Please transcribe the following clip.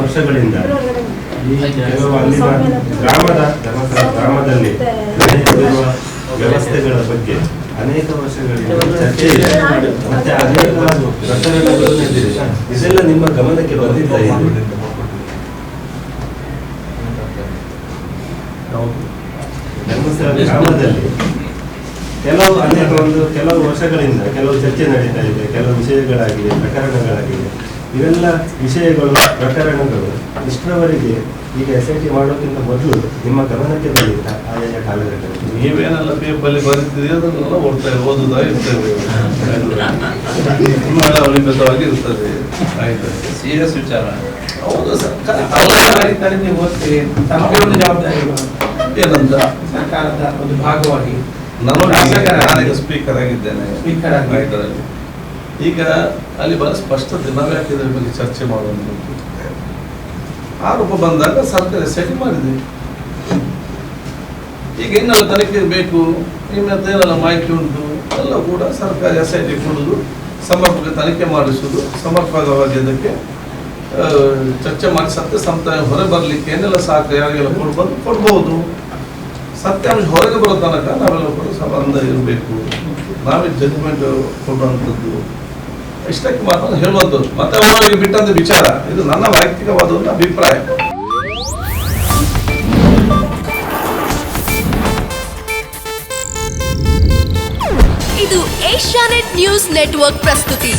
ವರ್ಷಗಳಿಂದ ಗ್ರಾಮದ ಗ್ರಾಮದಲ್ಲಿ ವ್ಯವಸ್ಥೆಗಳ ಬಗ್ಗೆ ಅನೇಕ ವರ್ಷಗಳಿಂದ ಚರ್ಚೆ ಇದೆ. ಮತ್ತೆ ಅನೇಕ ಪ್ರಕರಣಗಳು ನಡೆದಿದೆ. ಇದೆಲ್ಲ ನಿಮ್ಮ ಗಮನಕ್ಕೆ ಬಂದಿದ್ದ ಧರ್ಮಸ್ಥಳ ಗ್ರಾಮದಲ್ಲಿ ಕೆಲವು ಅನೇಕ ಒಂದು ಕೆಲವು ವರ್ಷಗಳಿಂದ ಕೆಲವು ಚರ್ಚೆ ನಡೀತಾ ಇದೆ. ಕೆಲವು ವಿಷಯಗಳಾಗಿದೆ ಪ್ರಕರಣಗಳಾಗಿವೆ. ಇವೆಲ್ಲ ವಿಷಯಗಳು ಪ್ರಕರಣಗಳು. ಇಷ್ಟರವರೆಗೆ ಈಗ ಎಸ್ ಐ ಟಿ ಮಾಡೋಕ್ಕಿಂತ ಮೊದಲು ನಿಮ್ಮ ಗಮನಕ್ಕೆ ಬಂದಿದ್ದ ಆಯಾಯ ಕಾಲಘಟ್ಟದಲ್ಲಿ? ನೀವೇನೆಲ್ಲ ಪೇಪಲ್ಲಿ ಬರೀತೀರಿ ಅದನ್ನೆಲ್ಲ ಓದ್ತಾ ಓದುದಾ ಇರ್ತೇವೆ ನಿಮ್ಮ ಅವಲಂಬಿತವಾಗಿ ಇರ್ತದೆ ಆಯ್ತು. ಸೀರಿಯಸ್ ವಿಚಾರ. ಹೌದು ಸರ್. ಮಾಡಿದ್ದಾರೆ ನೀವು ಓದ್ತೀರಿ. ತಮಗೆ ಒಂದು ಜವಾಬ್ದಾರಿ ಇದೆ. ಏನಂತ? ಸರ್ಕಾರದ ಒಂದು ಭಾಗವಾಗಿ. ನಾನು ಶಾಸಕರ ಸ್ಪೀಕರ್ ಆಗಿದ್ದೇನೆ. ಸ್ಪೀಕರ್ ಆಗಿ. ಈಗ ಅಲ್ಲಿ ಬಹಳ ಸ್ಪಷ್ಟತೆ ನಾವು ಯಾಕೆ ಇದ್ರ ಬಗ್ಗೆ ಚರ್ಚೆ ಮಾಡುವಂಥದ್ದು ಆರೋಪ ಬಂದಾಗ ಸರ್ಕಾರ ಸೆಟ್ ಮಾಡಿದೆ. ಈಗ ಇನ್ನೆಲ್ಲ ತನಿಖೆ ಬೇಕು ಏನೆಲ್ಲ ಮಾಹಿತಿ ಉಂಟು, ಎಲ್ಲ ಕೂಡ ಸರ್ಕಾರ ಎಸ್ ಐ ಟಿ ಕೊಡುದು, ಸಮರ್ಪಕ ತನಿಖೆ ಮಾಡಿಸುವುದು ಸಮರ್ಪಕವಾಗಿ ಅದಕ್ಕೆ ಚರ್ಚೆ ಮಾಡಿ ಸತ್ಯ ಸಂತ ಹೊರ ಬರಲಿಕ್ಕೆ ಏನೆಲ್ಲ ಸಾಕು, ಯಾರಿಗೆಲ್ಲ ಕೊಡ್ಬೋದು. ಕೊಡ್ಬೋದು ಸತ್ಯಾಂಶ ಹೊರಗೆ ಬರೋ ತನಕ ನಾವೆಲ್ಲ ಕೂಡ ಸಂಬಂಧ ಇರಬೇಕು. ನಾವೇ ಜಡ್ಜ್ಮೆಂಟ್ ಕೊಡುವಂಥದ್ದು. ಇಷ್ಟಕ್ಕೆ ಮಾತ್ರ ಹೇಳುವಂಥದ್ದು ಮತ್ತೆ ಅವರಿಗೆ ಬಿಟ್ಟಂತ ವಿಚಾರ. ಇದು ನನ್ನ ವೈಯಕ್ತಿಕವಾದ ಒಂದು ಅಭಿಪ್ರಾಯ. ಇದು ಏಷ್ಯಾನೆಟ್ ನ್ಯೂಸ್ ನೆಟ್ವರ್ಕ್ ಪ್ರಸ್ತುತಿ.